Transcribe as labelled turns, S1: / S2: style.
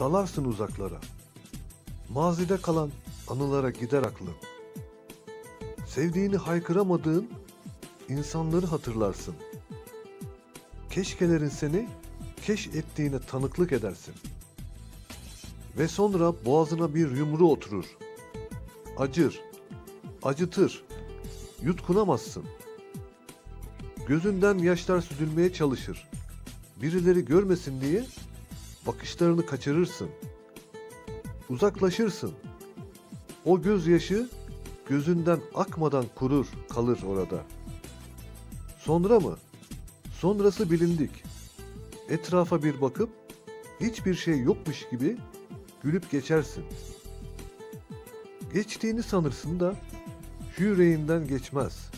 S1: Dalarsın uzaklara. Mazide kalan anılara gider aklın. Sevdiğini haykıramadığın insanları hatırlarsın. Keşkelerin seni keş ettiğine tanıklık edersin. Ve sonra boğazına bir yumru oturur. Acır, acıtır, yutkunamazsın. Gözünden yaşlar süzülmeye çalışır. Birileri görmesin diye bakışlarını kaçırırsın. Uzaklaşırsın. O gözyaşı gözünden akmadan kurur, kalır orada. Sonra mı? Sonrası bilindik. Etrafa bir bakıp hiçbir şey yokmuş gibi gülüp geçersin. Geçtiğini sanırsın da yüreğinden geçmez.